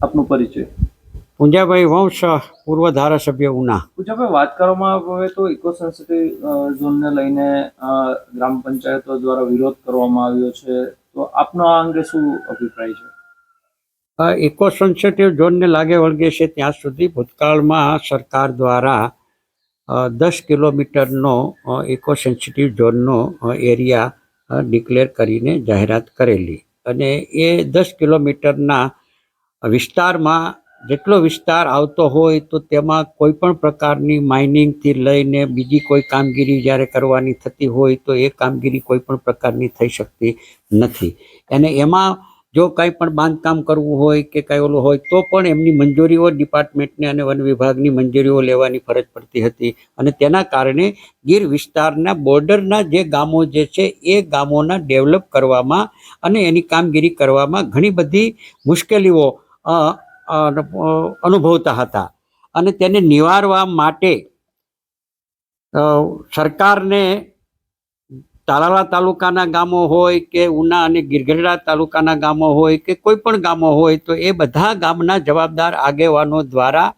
આપનો પરિચય? પૂંજાભાઈ વંશ પૂર્વ ધારાસભ્ય ઉના. પૂજાભાઈ વાત કરવામાં આવે તો ઇકો સેન્સિટિવ ઝોનને લઈને ગ્રામ પંચાયતો દ્વારા વિરોધ કરવામાં આવ્યો છે. તો આપનો આ અંગે શું અભિપ્રાય છે? આ ઇકો સેન્સિટિવ ઝોનને લાગે વળગે છે ત્યાં સુધી ભૂતકાળમાં સરકાર દ્વારા દસ કિલોમીટરનો ઇકો સેન્સિટિવ ઝોનનો એરિયા ડિક્લેર કરીને જાહેરાત કરેલી. અને એ દસ કિલોમીટરના વિસ્તારમાં જેટલો વિસ્તાર આવતો હોય તો તેમાં કોઈ પણ પ્રકારની માઇનિંગથી લઈને બીજી કોઈ કામગીરી જ્યારે કરવાની થતી હોય તો એ કામગીરી કોઈ પણ પ્રકારની થઈ શકતી નથી. અને એમાં જો કંઈ પણ બાંધકામ કરવું હોય કે કંઈ ઓલું હોય તો પણ એમની મંજૂરીઓ ડિપાર્ટમેન્ટને અને વન વિભાગની મંજૂરીઓ લેવાની ફરજ પડતી હતી. અને તેના કારણે ગીર વિસ્તારના બોર્ડરના જે ગામો જે છે એ ગામોના ડેવલપ કરવામાં અને એની કામગીરી કરવામાં ઘણી બધી મુશ્કેલીઓ અનુભવતા હતા. અને તેને નિવારવા માટે સરકારને તાલાલા તાલુકાના ગામો હોય કે ઉના અને ગીરગઢડા તાલુકાના ગામો હોય કે કોઈ પણ ગામો હોય, તો એ બધા ગામના જવાબદાર આગેવાનો દ્વારા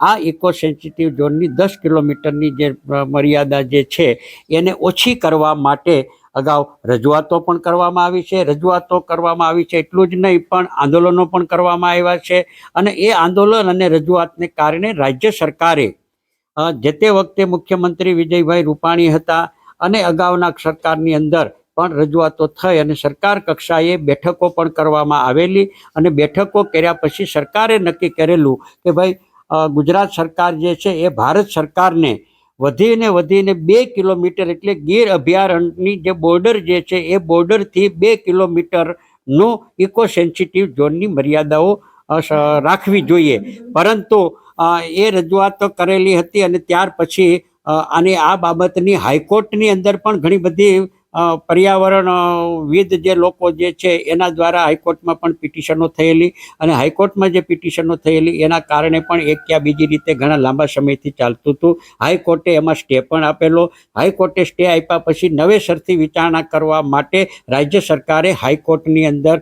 આ ઇકો સેન્સિટિવ ઝોનની દસ કિલોમીટરની જે મર્યાદા જે છે, એને ઓછી કરવા માટે અગાઉ રજૂઆતો પણ કરવામાં આવી છે, રજૂઆતો કરવામાં આવી છે એટલું જ નહીં, પણ આંદોલનો પણ કરવામાં આવ્યા છે અને એ આંદોલન અને રજૂઆતને કારણે રાજ્ય સરકારે જે તે વખતે મુખ્યમંત્રી વિજયભાઈ રૂપાણી હતા અને અગાઉના સરકારની અંદર પણ રજૂઆતો થઈ અને સરકાર કક્ષાએ બેઠકો પણ કરવામાં આવેલી અને બેઠકો કર્યા પછી સરકારે નક્કી કરેલું કે ભાઈ ગુજરાત સરકાર જે છે એ ભારત સરકારને વધીને વધીને બે કિલોમીટર એટલે ગીર અભયારણ્યની જે બોર્ડર જે છે, એ બોર્ડરથી બે કિલોમીટરનો ઇકો સેન્સિટિવ ઝોનની મર્યાદાઓ રાખવી જોઈએ. પરંતુ એ રજૂઆત કરેલી હતી અને ત્યાર પછી અને આ બાબતની હાઈકોર્ટની અંદર પણ ઘણી બધી પર્યાવરણ વિદ જે લોકો જે છે, એના દ્વારા હાઈકોર્ટમાં પણ પિટિશનો થયેલી અને હાઈકોર્ટમાં જે પિટિશનો થયેલી, એના કારણે પણ એક યા બીજી રીતે ઘણા લાંબા સમયથી ચાલતું હતું. હાઈકોર્ટે એમાં સ્ટે પણ આપેલો. હાઈકોર્ટે સ્ટે આપ્યા પછી નવેસરથી વિચારણા કરવા માટે રાજ્ય સરકારે હાઈકોર્ટની અંદર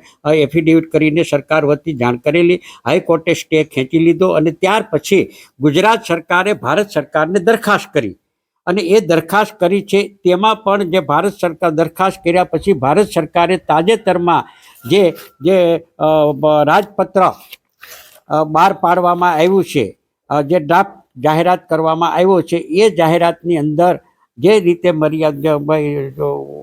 એફિડેવિટ કરીને સરકાર વતી જાણ કરેલી. હાઈકોર્ટે સ્ટે ખેંચી લીધો અને ત્યાર પછી ગુજરાત સરકારે, ભારત સરકારને દરખાસ્ત કરી. અને એ દરખાસ્ત કરી છે. તેમાં પણ જે ભારત સરકાર દરખાસ્ત કર્યા પછી ભારત સરકારે તાજેતરમાં જે જે રાજપત્ર બહાર પાડવામાં આવ્યું છે જે ડ્રાફ્ટ જાહેરાત કરવામાં આવ્યો છે, એ જાહેરાતની અંદર જે રીતે મર્યાદા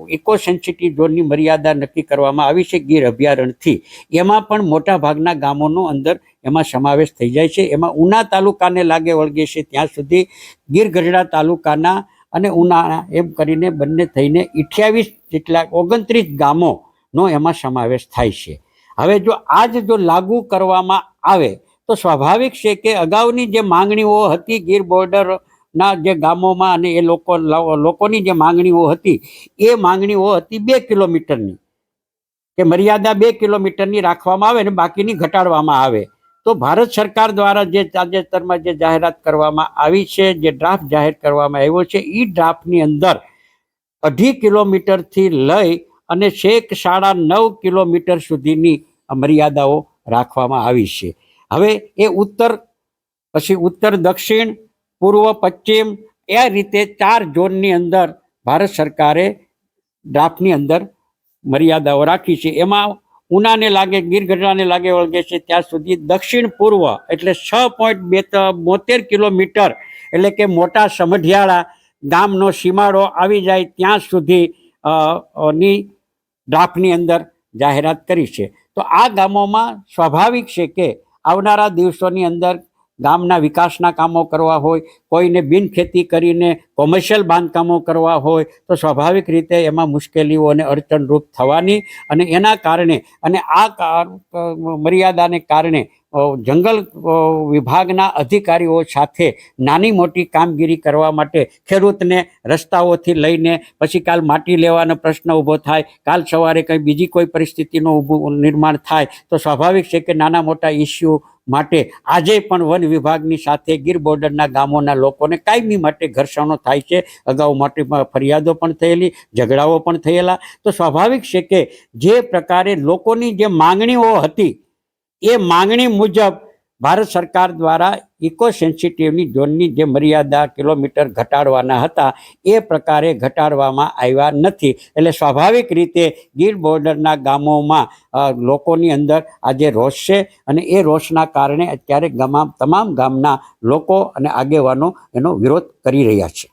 ઇકો સેન્સિટિવ ઝોનની મર્યાદા નક્કી કરવામાં આવી છે ગીર અભયારણ્યથી, એમાં પણ મોટાભાગના ગામોનો અંદર એમાં સમાવેશ થઈ જાય છે. એમાં ઉના તાલુકાને લાગે વળગે છે ત્યાં સુધી ગીર ગઢડા તાલુકાના અને ઉના એમ કરીને બંને થઈને અઠ્યાવીસ જેટલા ઓગણત્રીસ ગામોનો એમાં સમાવેશ થાય છે. હવે જો આ જ લાગુ કરવામાં આવે તો સ્વાભાવિક છે કે અગાઉની જે માંગણીઓ હતી ગીર બોર્ડરના જે ગામોમાં અને એ લોકો લોકોની જે માંગણીઓ હતી, એ માંગણીઓ હતી બે કિલોમીટરની. કે મર્યાદા બે કિલોમીટરની રાખવામાં આવે અને બાકીની ઘટાડવામાં આવે. તો ભારત સરકાર દ્વારા જે તાજેતરમાં જે જાહેરાત કરવામાં આવી છે, જે ડ્રાફ્ટ જાહેર કરવામાં આવ્યો છે એ ડ્રાફ્ટની અંદર અઢી કિલોમીટરથી લઈ અને છેક સાડા નવ કિલોમીટર સુધીની મર્યાદાઓ રાખવામાં આવી છે. હવે એ ઉત્તર, પછી ઉત્તર, દક્ષિણ પૂર્વ, પશ્ચિમ એ રીતે ચાર ઝોનની અંદર ભારત સરકારે ડ્રાફ્ટની અંદર મર્યાદાઓ રાખી છે. એમાં ઉનાને લાગે ગીર ગઢડાને લાગે વળગે છે, ત્યાં સુધી દક્ષિણ પૂર્વ એટલે છ પોઈન્ટ બે બોતેર કિલોમીટર એટલે કે મોટા સમઢિયાળા ગામનો સીમાડો આવી જાય ત્યાં સુધી ની ડ્રાફ્ટની અંદર જાહેરાત કરી છે. તો આ ગામોમાં સ્વાભાવિક છે કે આવનારા દિવસોની અંદર ગામના વિકાસના કામો કરવા હોય, કોઈને બિનખેતી કરીને કોમર્શિયલ બાંધકામો કરવા હોય, તો સ્વાભાવિક રીતે એમાં મુશ્કેલીઓ અને અડચણરૂપ થવાની અને એના કારણે અને આ મર્યાદાને કારણે જંગલ વિભાગના અધિકારીઓ સાથે નાની મોટી કામગીરી કરવા માટે ખેડૂતને રસ્તાઓથી લઈને પછી કાલ માટી લેવાનો પ્રશ્ન ઊભો થાય, કાલ સવારે કંઈ બીજી કોઈ પરિસ્થિતિનું નિર્માણ થાય, તો સ્વાભાવિક છે કે નાના મોટા ઇસ્યુ માટે આજે પણ વન વિભાગની સાથે ગીર બોર્ડરના ગામોના લોકોને કાયમી માટે ઘર્ષણો થાય છે. અગાઉ માટે ફરિયાદો પણ થયેલી, ઝઘડાઓ પણ થયેલા. તો સ્વાભાવિક છે કે જે પ્રકારે લોકોની જે માંગણીઓ હતી એ માંગણી મુજબ ભારત સરકાર દ્વારા ઇકો સેન્સિટિવની ઝોનની જે મર્યાદા કિલોમીટર ઘટાડવાના હતા, એ પ્રકારે ઘટાડવામાં આવ્યા નથી. એટલે સ્વાભાવિક રીતે ગીર બોર્ડરના ગામોમાં લોકોની અંદર આજે રોષ છે અને એ રોષના કારણે અત્યારે ગામ, તમામ ગામના લોકો અને આગેવાનો એનો વિરોધ કરી રહ્યા છે.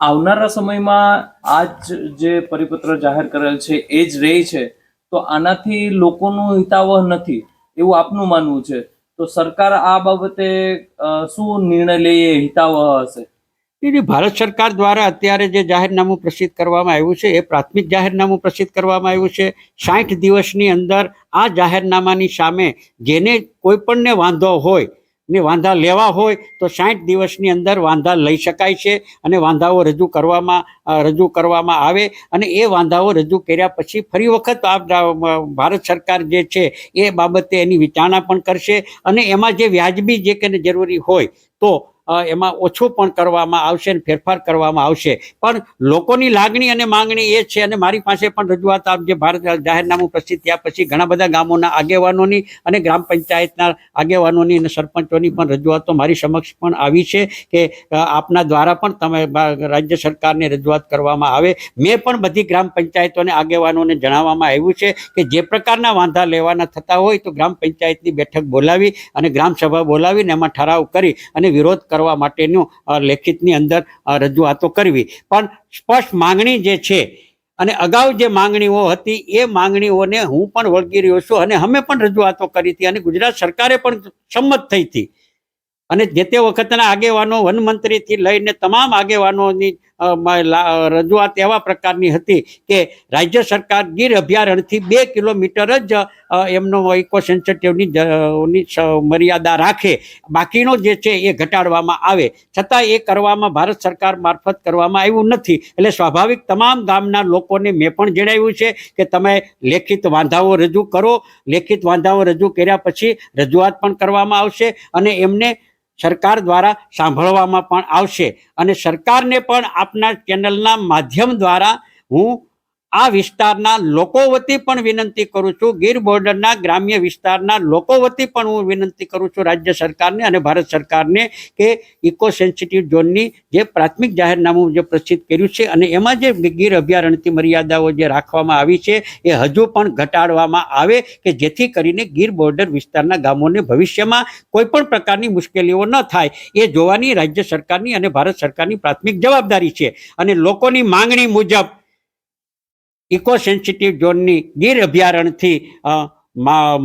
આવનારા સમયમાં આજ જે પરિપત્ર જાહેર કરેલ છે, એ જ રહે છે. તો આનાથી લોકોનું હિતાવહ નથી, એવું આપનું માનવું છે. તો સરકાર આ બાબતે શું નિર્ણય લઈએ હિતાવહ હશે? એટલે ભારત સરકાર દ્વારા અત્યારે જે જાહેરનામું પ્રસિદ્ધ કરવામાં આવ્યું છે, એ પ્રાથમિક જાહેરનામું પ્રસિદ્ધ કરવામાં આવ્યું છે. સાઠ દિવસની અંદર આ જાહેરનામાની સામે જેને કોઈ પણને વાંધો હોય ને વાંધા લેવા હોય તો સાઠ દિવસની અંદર વાંધા લઈ શકાય છે અને વાંધાઓ રજૂ કરવામાં રજૂ કરવામાં આવે અને એ વાંધાઓ રજૂ કર્યા પછી ફરી વખત આ ભારત સરકાર જે છે એ બાબતે એની વિચારણા પણ કરશે અને એમાં જે વ્યાજબી જે કે જરૂરી હોય તો એમાં ઓછું પણ કરવામાં આવશે અને ફેરફાર કરવામાં આવશે. પણ લોકોની લાગણી અને માંગણી એ છે અને મારી પાસે પણ રજૂઆત આપજે ભારત જાહેરનામું પ્રસિદ્ધ થયા પછી ઘણા બધા ગામોના આગેવાનોની અને ગ્રામ પંચાયતના આગેવાનોની અને સરપંચોની પણ રજૂઆતો મારી સમક્ષ પણ આવી છે કે આપના દ્વારા પણ તમે રાજ્ય સરકારને રજૂઆત કરવામાં આવે. મેં પણ બધી ગ્રામ પંચાયતોને આગેવાનોને જણાવવામાં આવ્યું છે કે જે પ્રકારના વાંધા લેવાના થતા હોય તો ગ્રામ પંચાયતની બેઠક બોલાવી અને ગ્રામસભા બોલાવીને એમાં ઠરાવ કરી અને વિરોધ કરવા માટેનું લેખિતની અંદર રજૂઆતો કરવી. પણ સ્પષ્ટ માંગણી જે છે, અને અગાઉ જે માંગણીઓ હતી, એ માંગણીઓને હું પણ વળગી રહ્યો છું અને અમે પણ રજૂઆતો કરી હતી અને ગુજરાત સરકારે પણ સંમત થઈ હતી. અને જે તે વખતના આગેવાનો વનમંત્રીથી લઈને તમામ આગેવાનોની રજૂઆત એવા પ્રકારની હતી કે રાજ્ય સરકાર ગીર અભયારણ્યથી બે કિલોમીટર જ એમનો ઇકો સેન્સિટિવની મર્યાદા રાખે. બાકીનો જે છે એ ઘટાડવામાં આવે. છતાં એ કરવામાં ભારત સરકાર મારફત કરવામાં આવ્યું નથી. એટલે સ્વાભાવિક તમામ ગામના લોકોને મેં પણ જણાવ્યું છે કે તમે લેખિત વાંધાઓ રજૂ કરો. લેખિત વાંધાઓ રજૂ કર્યા પછી રજૂઆત પણ કરવામાં આવશે અને એમને સરકાર દ્વારા સાંભળવામાં પણ આવશે. અને સરકારને પણ આપના ચેનલના માધ્યમ દ્વારા હું આ વિસ્તારના લોકો વતી પણ વિનંતી કરું છું. ગીર બોર્ડરના ગ્રામ્ય વિસ્તારના લોકો વતી પણ હું વિનંતી કરું છું રાજ્ય સરકારને અને ભારત સરકારને કે ઇકો સેન્સિટિવ ઝોનની જે પ્રાથમિક જાહેરનામું જે પ્રસિદ્ધ કર્યું છે અને એમાં જે ગીર અભયારણ્યની મર્યાદાઓ જે રાખવામાં આવી છે એ હજુ પણ ઘટાડવામાં આવે કે જેથી કરીને ગીર બોર્ડર વિસ્તારના ગામોને ભવિષ્યમાં કોઈ પણ પ્રકારની મુશ્કેલીઓ ન થાય એ જોવાની રાજ્ય સરકારની અને ભારત સરકારની પ્રાથમિક જવાબદારી છે. અને લોકોની માંગણી મુજબ ઇકો સેન્સિટિવ ઝોનની ગીર અભયારણ્યથી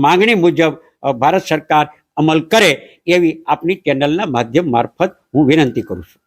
માંગણી મુજબ ભારત સરકાર અમલ કરે એવી આપની ચેનલના માધ્યમ મારફત હું વિનંતી કરું છું.